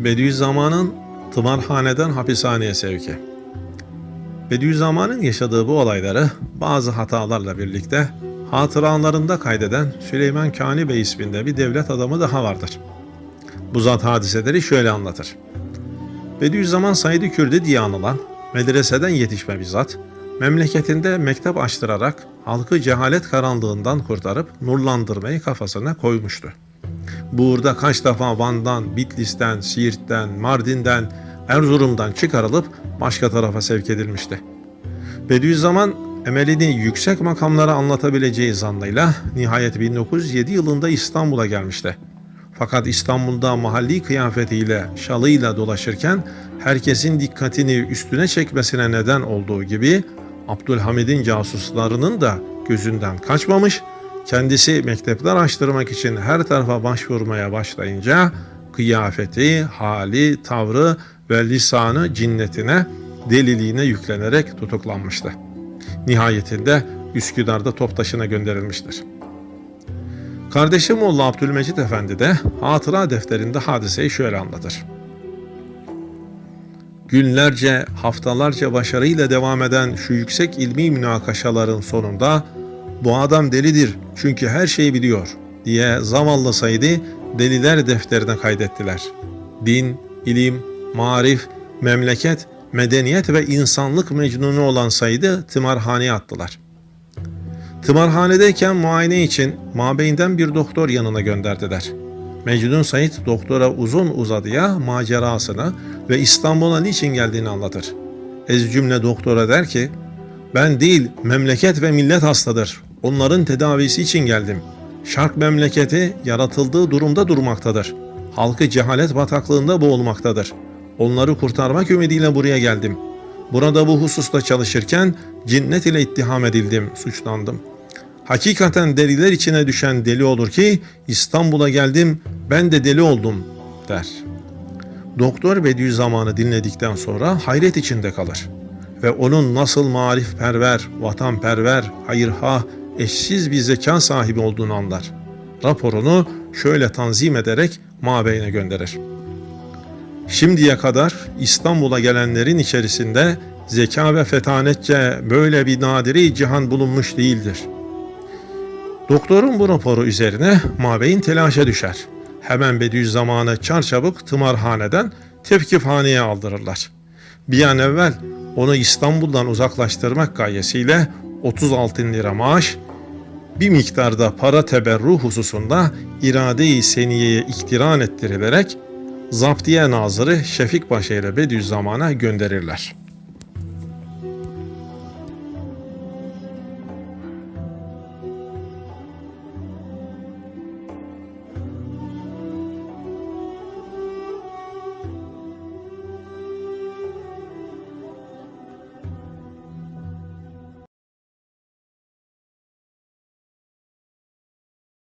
Bediüzzaman'ın tımarhaneden hapishaneye sevki. Bediüzzaman'ın yaşadığı bu olayları bazı hatalarla birlikte hatıralarında kaydeden Süleyman Kani Bey isminde bir devlet adamı daha vardır. Bu zat hadiseleri şöyle anlatır. Bediüzzaman Said-i Kürdi diye anılan medreseden yetişme bir zat, memleketinde mektep açtırarak halkı cehalet karanlığından kurtarıp nurlandırmayı kafasına koymuştu. Bu uğurda kaç defa Van'dan, Bitlis'ten, Siirt'ten, Mardin'den, Erzurum'dan çıkarılıp başka tarafa sevk edilmişti. Bediüzzaman emelini yüksek makamlara anlatabileceği zannıyla nihayet 1907 yılında İstanbul'a gelmişti. Fakat İstanbul'da mahalli kıyafetiyle, şalıyla dolaşırken herkesin dikkatini üstüne çekmesine neden olduğu gibi Abdülhamid'in casuslarının da gözünden kaçmamış, kendisi mektepler açtırmak için her tarafa başvurmaya başlayınca kıyafeti, hali, tavrı ve lisanı cinnetine, deliliğine yüklenerek tutuklanmıştı. Nihayetinde Üsküdar'da Toptaşı'na gönderilmiştir. Kardeşim Molla Abdülmecit Efendi de hatıra defterinde hadiseyi şöyle anlatır. Günlerce, haftalarca başarıyla devam eden şu yüksek ilmi münakaşaların sonunda bu adam delidir çünkü her şeyi biliyor diye zavallı Said'i deliler defterine kaydettiler. Din, ilim, marif, memleket, medeniyet ve insanlık mecnunu olan Said'i tımarhaneye attılar. Tımarhanedeyken muayene için mabeyinden bir doktor yanına gönderdiler. Mecnun Said doktora uzun uzadıya macerasını ve İstanbul'a niçin geldiğini anlatır. Ez cümle doktora der ki, ben değil memleket ve millet hastadır. Onların tedavisi için geldim. Şark memleketi yaratıldığı durumda durmaktadır. Halkı cehalet bataklığında boğulmaktadır. Onları kurtarmak ümidiyle buraya geldim. Burada bu hususta çalışırken cinnet ile ittiham edildim, suçlandım. Hakikaten deliler içine düşen deli olur ki İstanbul'a geldim ben de deli oldum der. Doktor Bediüzzaman'ı dinledikten sonra hayret içinde kalır ve onun nasıl marifperver, vatanperver, hayırha, eşsiz bir zeka sahibi olduğunu anlar. Raporunu şöyle tanzim ederek mabeyine gönderir. Şimdiye kadar İstanbul'a gelenlerin içerisinde zeka ve fetanetçe böyle bir nadiri cihan bulunmuş değildir. Doktorun bu raporu üzerine mabeyin telaşa düşer. Hemen Bediüzzaman'ı çarçabuk tımarhaneden tevkifhaneye aldırırlar. Bir an evvel onu İstanbul'dan uzaklaştırmak gayesiyle 30 altın lira maaş, bir miktarda para teberru hususunda irade-i seniyeye iktiran ettirilerek Zaptiye Nazırı Şefik Paşa ile Bediüzzaman'a gönderirler.